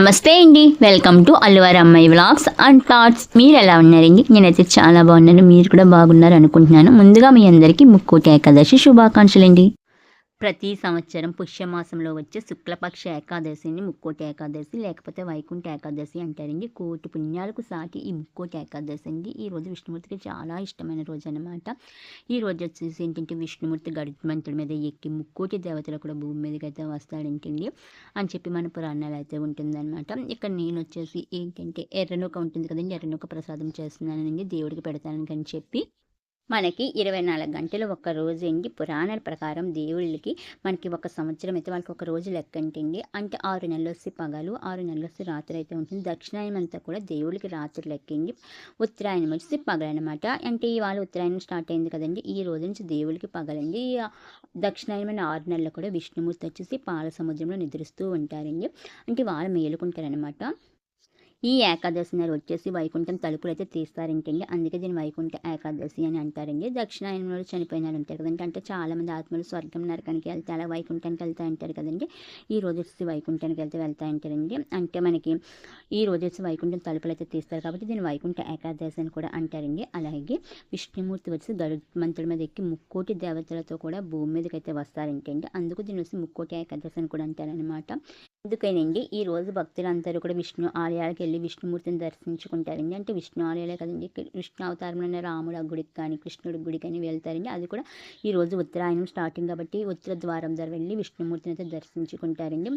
నమస్తే అండి. Welcome to అల్లువారి అమ్మాయి వ్లాగ్స్ అండ్ థాట్స్. మీరు ఎలా ఉన్నారండి? నేనైతే చాలా బాగున్నాను. మీరు కూడా బాగున్నారు అనుకుంటున్నాను ముందుగా మీ అందరికీ ముక్కోటి ఏకాదశి శుభాకాంక్షలు అండి ప్రతి సంవత్సరం పుష్యమాసంలో వచ్చే శుక్లపక్ష ఏకాదశిని ముక్కోటి ఏకాదశి లేకపోతే వైకుంఠ ఏకాదశి అంటారండి. కోటి పుణ్యాలకు సాటి ఈ ముక్కోటి ఏకాదశి అండి. ఈ రోజు విష్ణుమూర్తికి చాలా ఇష్టమైన రోజు అనమాట ఈ రోజు వచ్చేసి ఏంటంటే విష్ణుమూర్తి గరుత్మంతుడి మీద ఎక్కి ముక్కోటి దేవతలు కూడా భూమి మీదకి అయితే వస్తాడంటండి అని చెప్పి మన పురాణాలు అయితే ఉంటుందన్నమాట. ఇక్కడ నేను వచ్చేసి ఏంటంటే ఎర్రనూక ఉంటుంది కదండి ఎర్రనూక ప్రసాదం చేస్తున్నానండి దేవుడికి పెడతానని చెప్పి. మనకి ఇరవై నాలుగు గంటలు ఒక రోజు అండి. పురాణాల ప్రకారం దేవుళ్ళకి మనకి ఒక సంవత్సరం అయితే వాళ్ళకి ఒక రోజు లెక్క అంటండి. అంటే ఆరు నెలలు వస్తే పగలు ఆరు నెలలు వస్తే రాత్రి అయితే ఉంటుంది. దక్షిణాయనం అంతా కూడా దేవుళ్ళకి రాత్రి లెక్కండి ఉత్తరాయణం వచ్చేసి పగలనమాట అంటే ఇవాళ ఉత్తరాయణం స్టార్ట్ అయింది కదండి. ఈ రోజు నుంచి దేవుళ్ళకి పగలండి. దక్షిణాయనమైన ఆరు నెలలు కూడా విష్ణుమూర్తి వచ్చేసి పాల సముద్రంలో నిద్రిస్తూ ఉంటారండి. అంటే వాళ్ళు మేలుకుంటారనమాట ఈ ఏకాదశి నాడు వచ్చేసి వైకుంఠం తలుపులు అయితే తీస్తారంటండి. అందుకే దీన్ని వైకుంఠ ఏకాదశి అని అంటారండి. దక్షిణాయనంలో చనిపోయిన వాళ్ళు ఉంటారు కదండి. అంటే చాలామంది ఆత్మలు స్వర్గం నరకానికి వెళ్తే అలా వైకుంఠానికి వెళ్తా అంటారు కదండి. ఈ రోజు వచ్చి వైకుంఠానికి వెళ్తే వెళ్తా అంటారండి. అంటే మనకి ఈ రోజు వచ్చి వైకుంఠం తలుపులు అయితే తీస్తారు కాబట్టి దీన్ని వైకుంఠ ఏకాదశి అని కూడా అంటారండి. అలాగే విష్ణుమూర్తి వచ్చి గరుత్మంతుడి మీద ఎక్కి ముక్కోటి దేవతలతో కూడా భూమి మీదకి అయితే వస్తారంటండి. అందుకు దీన్ని వచ్చి ముక్కోటి ఏకాదశి అని కూడా అంటారనమాట అందుకేనండి ఈ రోజు భక్తులందరూ కూడా విష్ణు ఆలయాలకు వెళ్ళి విష్ణుమూర్తిని దర్శించుకుంటారండి. అంటే విష్ణు ఆలయాలే కదండి. ఇక్కడ విష్ణు అవతారంలోనే రాముడు గుడికి కానీ కృష్ణుడి గుడికి కానీ వెళ్తారండి. అది కూడా ఈ రోజు ఉత్తరాయణం స్టార్టింగ్ కాబట్టి ఉత్తర ద్వారం ద్వారా వెళ్ళి విష్ణుమూర్తిని అయితే దర్శించుకుంటారండి.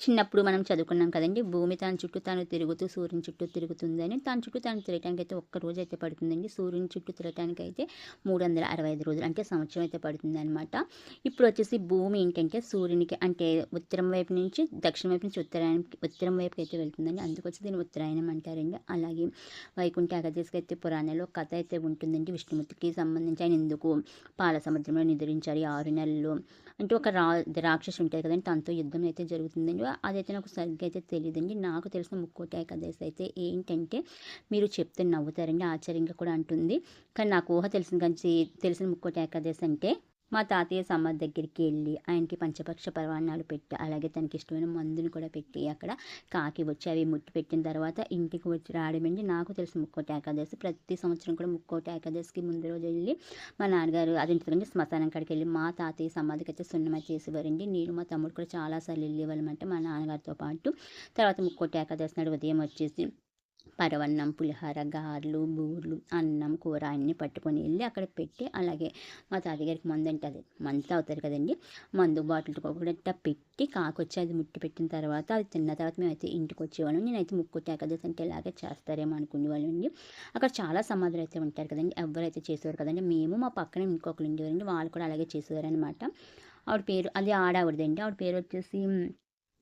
చిన్నప్పుడు మనం చదువుకున్నాం కదండి. భూమి తన చుట్టూ తాను తిరుగుతూ సూర్యుని చుట్టూ తిరుగుతుందని తన చుట్టూ తాను తిరగటానికి అయితే ఒక్క రోజు అయితే పడుతుందండి. సూర్యుని చుట్టూ తిరగటానికి అయితే మూడు వందల అరవై ఐదు రోజులు అంటే సంవత్సరం అయితే పడుతుంది అనమాట ఇప్పుడు వచ్చేసి భూమి ఏంటంటే సూర్యునికి అంటే ఉత్తరం వైపు నుంచి దక్షిణ వైపు నుంచి ఉత్తరాయణకి ఉత్తరం వైపుకి అయితే వెళ్తుందండి. అందుకొచ్చి దీన్ని ఉత్తరాయణం అంటారండి. అలాగే వైకుంఠ ఏకాదశికి అయితే పురాణంలో కథ అయితే ఉంటుందండి. విష్ణుమూర్తికి సంబంధించి ఆయన ఎందుకు పాల సముద్రంలో నిద్రించారు ఈ ఆరు నెలలు అంటే ఒక రా రాక్షసు ఉంటుంది కదండి తనతో యుద్ధం అయితే జరుగుతుందండి. అదైతే నాకు సరిగ్గా అయితే తెలియదండి నాకు తెలిసిన ముక్కోటి ఏకాదశి అయితే ఏంటంటే మీరు చెప్తే నవ్వుతారండి ఆశ్చర్యంగా కూడా అంటుంది. కానీ నాకు ఊహ తెలిసిన కానీ తెలిసిన ముక్కోటి ఏకాదశి అంటే మా తాతయ్య సమ్మర్ దగ్గరికి వెళ్ళి ఆయనకి పంచపక్ష పర్వాణాలు పెట్టి అలాగే తనకి ఇష్టమైన మందుని కూడా పెట్టి అక్కడ కాకి వచ్చి అవి ముట్టి పెట్టిన తర్వాత ఇంటికి వచ్చి రావడమండి నాకు తెలిసి ముక్కోటి ఏకాదశి. ప్రతి సంవత్సరం కూడా ముక్కోటి ఏకాదశికి ముందు రోజు వెళ్ళి మా నాన్నగారు అది శ్మశానం కాడికి వెళ్ళి మా తాతయ్య సమాధికి అయితే సున్నమ చేసేవారండి. నేను మా తమ్ముడు కూడా చాలాసార్లు వెళ్ళేవాళ్ళమంటే మా నాన్నగారితో పాటు. తర్వాత ముక్కోటి ఏకాదశి నాడు ఉదయం వచ్చేసి పరవన్నం పులిహోర గారెలు బూర్లు అన్నం కూర అన్నీ పట్టుకొని వెళ్ళి అక్కడ పెట్టి అలాగే మా తాతగారికి మందు అంటే అది మందు అవుతారు కదండి. మందు బాటిల్ కూడా పెట్టి కాకొచ్చి అది ముట్టి పెట్టిన తర్వాత అది తిన్న తర్వాత మేమైతే ఇంటికి వచ్చేవాళ్ళం. నేనైతే ముక్కు ఏకాదశి అంటే ఇలాగే చేస్తారేమో అనుకునేవాళ్ళం అండి. అక్కడ చాలా సమాధులు అయితే ఉంటారు కదండి ఎవరైతే చేసేవారు కదండి మేము మా పక్కన ఇంకొకరు ఉండేవారండి వాళ్ళు కూడా అలాగే చేసేవారు అనమాట ఆవిడ పేరు అది ఆడావిడదండి. ఆవిడ పేరు వచ్చేసి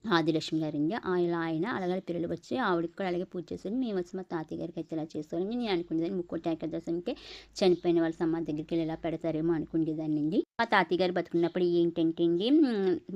ఆదిలక్ష్మి గారు ఇంకా ఆయన ఆయన అలాగే పిల్లలు వచ్చి ఆవిడకి కూడా అలాగే పూజ చేశారు మేము వచ్చి మా తాతయ్య గారికి అయితే ఇలా చేస్తారని నేను అనుకునేదాన్ని ముక్కోటి ఏకాదశి చనిపోయిన వాళ్ళ సమాధి దగ్గరికి వెళ్ళి ఇలా పెడతారేమో అనుకునేదాన్ని అండి మా తాతయ్య గారు బతుకున్నప్పుడు ఏంటంటే అండి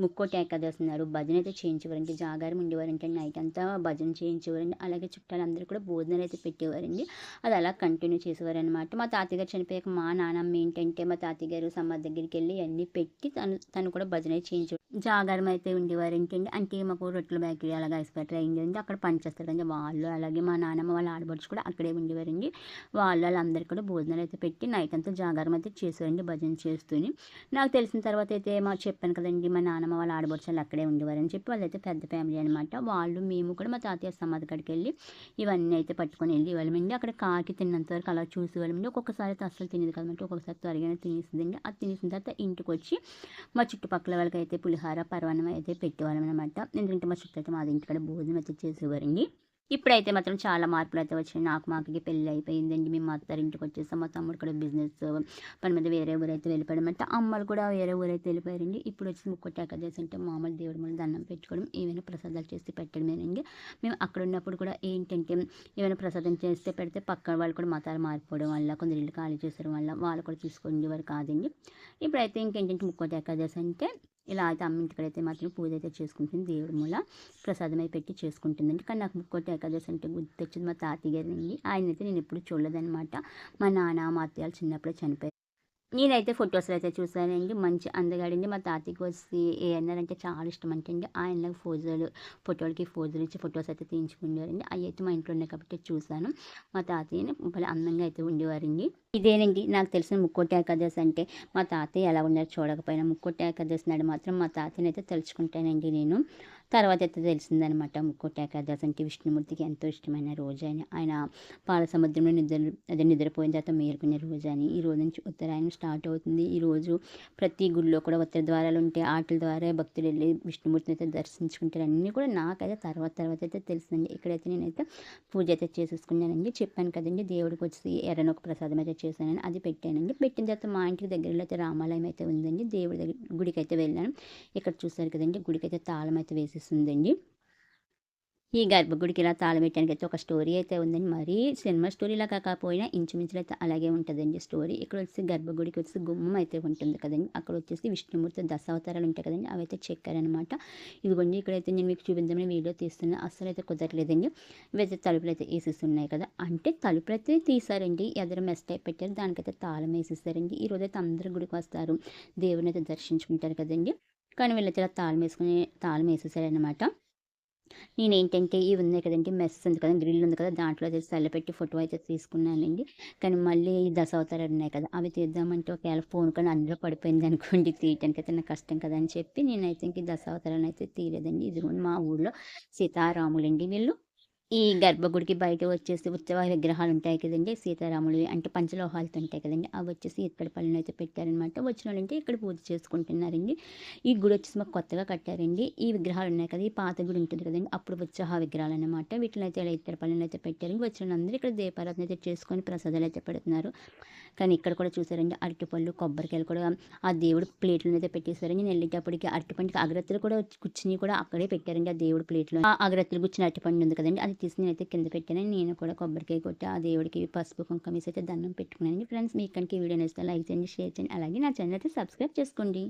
ముక్కోటి ఏకాదశి ఉన్నారు భజన అయితే చేయించేవారండి. జాగారం ఉండేవారంటే నైట్ అంతా భజన చేయించేవారండి. అలాగే చుట్టాలందరూ కూడా భోజనాలు అయితే పెట్టేవారండి. అది అలా కంటిన్యూ చేసేవారు అనమాట మా తాతయ్య గారు చనిపోయాక మా నాన్నమ్మ ఏంటంటే మా తాతయ్య గారు సమాధి దగ్గరికి వెళ్ళి అన్నీ పెట్టి తను తను కూడా భజన చేయించేవారు జాగారం అయితే ఉండేవారు అంటే అంటే మాకు రొట్టెల బేకరీ అలాగే ఐస్ ఫ్యాక్టరీ అయింది అక్కడ పనిచేస్తారు కానీ వాళ్ళు. అలాగే మా నాన్నమ్మ వాళ్ళ ఆడబడుచు కూడా అక్కడే ఉండేవారండి. వాళ్ళు వాళ్ళందరికీ కూడా భోజనాలు అయితే పెట్టి నైట్ అంతా జాగారం అయితే చేసేవారండి భజన చేస్తూని. నాకు తెలిసిన తర్వాత అయితే మా చెప్పాను కదండి మా నాన్నమ్మ వాళ్ళ ఆడబడుచాలు అక్కడే ఉండేవారని చెప్పి వాళ్ళైతే పెద్ద ఫ్యామిలీ అనమాట వాళ్ళు మేము కూడా మా తాతయ్య సమాధి కాడికి వెళ్ళి ఇవన్నీ అయితే పట్టుకొని వెళ్ళి వాళ్ళమండి. అక్కడ కాకి తిన్నంత వరకు అలా చూసి వాళ్ళమండి. ఒక్కొక్కసారి అయితే అసలు తినేది కదమంటే ఒక్కొక్కసారి త్వరగానే తినేసిందండి. అది తినేసిన తర్వాత ఇంటికి వచ్చి మా చుట్టుపక్కల వాళ్ళకి అయితే పులిహార పర్వణం అయితే పెట్టేవాళ్ళం అనమాట నేను తింటే మా చుట్టూ అయితే మాది ఇంటికాడ భోజనం అయితే చేసేవారండి. ఇప్పుడైతే మాత్రం చాలా మార్పులు అయితే వచ్చాయి. నాకు మాకి పెళ్ళి అయిపోయిందండి. మేము మా అత్తారి ఇంటికి వచ్చేసాం. మా తమ్ముడు కూడా బిజినెస్ పని మీద వేరే ఊరైతే వెళ్ళిపోవడం అంటే అమ్మలు కూడా వేరే ఊరైతే వెళ్ళిపోయారండి. ఇప్పుడు వచ్చి ముక్కొట్టి ఏకాదశి అంటే మామూలు దేవుడి మీద దండం పెట్టుకోవడం ఏమైనా ప్రసాదాలు చేసి పెట్టడమేనండి మేము అక్కడ ఉన్నప్పుడు కూడా ఏంటంటే ఏమైనా ప్రసాదం చేస్తే పెడితే పక్క వాళ్ళు కూడా మతాలు మారిపోవడం వల్ల కొందరు ఇల్లు ఖాళీ చేసడం వల్ల వాళ్ళు కూడా తీసుకునేవారు కాదండి. ఇప్పుడైతే ఇంకేంటంటే ముక్కొట్టి ఏకాదశి అంటే ఇలా అయితే అమ్మ ఇంటికడైతే మాత్రం పూజ అయితే చేసుకుంటుంది. దేవుడి మూల ప్రసాదమై పెట్టి చేసుకుంటుందండి. కానీ నాకు ముక్కోటి ఏకాదశి అంటే గుర్తు తెచ్చింది మా తాతయ్య గారండి ఆయన అయితే నేను ఎప్పుడు చూడలేదనమాట మా నాన్న మా అత్తయ్య చిన్నప్పుడే చనిపోయారు. నేనైతే ఫొటోస్లో అయితే చూసానండి మంచి అందగాడండి. మా తాతకి వచ్చి ఏ చాలా ఇష్టం అంటండి. ఆయన ఫోజులు ఫోటోలకి ఫోజులు ఇచ్చి ఫొటోస్ అయితే తీయించుకునేవారండి. అవి అయితే మా ఇంట్లో ఉన్నాయి కాబట్టి చూశాను. మా తాతయ్యని భలే అందంగా అయితే ఉండేవారండి. ఇదేనండి నాకు తెలిసిన ముక్కోటి ఏకాదశి అంటే మా తాతయ్య ఎలా ఉన్నారో చూడకపోయినా ముక్కోటి ఏకాదశి నాడు మాత్రం మా తాతయ్యని అయితే తలుచుకుంటానండి నేను. తర్వాత అయితే తెలిసిందనమాట ముక్కోటి ఏకాదశి అంటే విష్ణుమూర్తికి ఎంతో ఇష్టమైన రోజు అని. ఆయన పాల సముద్రంలో నిద్ర అదే నిద్రపోయిన తర్వాత మేలుకునే రోజు అని. ఈ రోజు నుంచి ఉత్తరాయణం స్టార్ట్ అవుతుంది. ఈ రోజు ప్రతి గుడిలో కూడా ఉత్తర ద్వారాలు ఉంటాయి ఆటల ద్వారా భక్తులు వెళ్ళి విష్ణుమూర్తిని అయితే దర్శించుకుంటారు. అన్నీ కూడా నాకైతే తర్వాత తర్వాత అయితే తెలిసిందండి. ఇక్కడైతే నేనైతే పూజ అయితే చేసేసుకున్నానండి. చెప్పాను కదండి దేవుడికి వచ్చి ఎర్రని ఒక ప్రసాదం అయితే చేశానని అది పెట్టానండి. పెట్టిన తర్వాత మా ఇంటికి దగ్గరలో అయితే రామాలయం అయితే ఉందండి. దేవుడి దగ్గర గుడికి అయితే వెళ్ళాను. ఇక్కడ చూసారు కదండి గుడికి అయితే తాళం అయితే వేసేసిందండి ఈ గర్భగుడికి ఇలా తాళం పెట్టడానికి అయితే ఒక స్టోరీ అయితే ఉందండి మరీ సినిమా స్టోరీలా కాకపోయినా ఇంచుమించులు అయితే అలాగే ఉంటుందండి స్టోరీ ఇక్కడ వచ్చి గర్భగుడికి వచ్చి గుమ్మం అయితే ఉంటుంది కదండి అక్కడ వచ్చేసి విష్ణుమూర్తి దశావతారాలు ఉంటాయి కదండి అవి అయితే చెక్కారనమాట ఇదిగోండి ఇక్కడైతే నేను మీకు చూపించమని వీడియో తీస్తున్నా అస్సలు అయితే కుదరలేదండి ఇవైతే తలుపులు అయితే వేసేస్తున్నాయి కదా అంటే తలుపులు అయితే తీసారండి ఎదురు మెస్ టైప్ పెట్టారు దానికైతే తాళం వేసేసారండి ఈ రోజు అయితే అందరు గుడికి వస్తారు దేవుని అయితే దర్శించుకుంటారు కదండి కానీ వీళ్ళైతే తాళం వేసుకుని తాళం వేసేసారనమాట నేనేంటంటే ఇవి ఉన్నాయి కదండి మెస్ ఉంది కదా గ్రిల్ ఉంది కదా దాంట్లో అయితే చల్లపెట్టి ఫోటో అయితే తీసుకున్నానండి. కానీ మళ్ళీ ఈ దశావతారాలు ఉన్నాయి కదా అవి తీద్దామంటే ఒకవేళ ఫోన్ కానీ అందులో పడిపోయింది అనుకోండి తీయటానికి అయితే నాకు కష్టం కదా అని చెప్పి నేనైతే ఇంక ఈ అయితే తీయలేదండి. ఇది మా ఊళ్ళో సీతారాములండి వీళ్ళు. ఈ గర్భగుడికి బయట వచ్చేసి ఉత్సవ విగ్రహాలు ఉంటాయి కదండి సీతారాములు అంటే పంచలోహాలతో ఉంటాయి కదండి అవి వచ్చేసి ఇక్కడ పళ్ళను అయితే పెట్టారనమాట. వచ్చిన వాళ్ళంటే ఇక్కడ పూజ చేసుకుంటున్నారండి. ఈ గుడి వచ్చేసి మాకు కొత్తగా కట్టారండి. ఈ విగ్రహాలు ఉన్నాయి కదా ఈ పాత గుడి ఉంటుంది కదండి అప్పుడు ఉత్సాహ విగ్రహాలు అనమాట వీటిని అయితే ఇలా ఇత్తడి అయితే పెట్టారండి. వచ్చిన అందరూ ఇక్కడ దీపారాధన అయితే చేసుకొని ప్రసాదాలు అయితే పెడుతున్నారు. కానీ ఇక్కడ కూడా చూసారండి అరటిపళ్ళు కొబ్బరికాయలు కూడా ఆ దేవుడు ప్లేట్లను అయితే పెట్టేశారండి. నేను వెళ్ళేటప్పటికి అరటిపండుకి అగరత్తులు కూడా కూర్చుని కూడా అక్కడే పెట్టారండి ఆ దేవుడు ప్లేట్లో. ఆ అగరత్తులు కూర్చుని అరటిపండు ఉంది కదండి అది తీసి నేనైతే కింద పెట్టాను. నేను కూడా కొబ్బరికాయ కొట్టి ఆ దేవుడికి పసుపు కుంకుమ వేసి అయితే దండం పెట్టుకున్నాను. ఫ్రెండ్స్ మీ ఇక్కడికి వీడియో నచ్చితే లైక్ చేయండి షేర్ చేయండి. అలాగే నా ఛానల్ అయితే సబ్స్క్రైబ్ చేసుకోండి.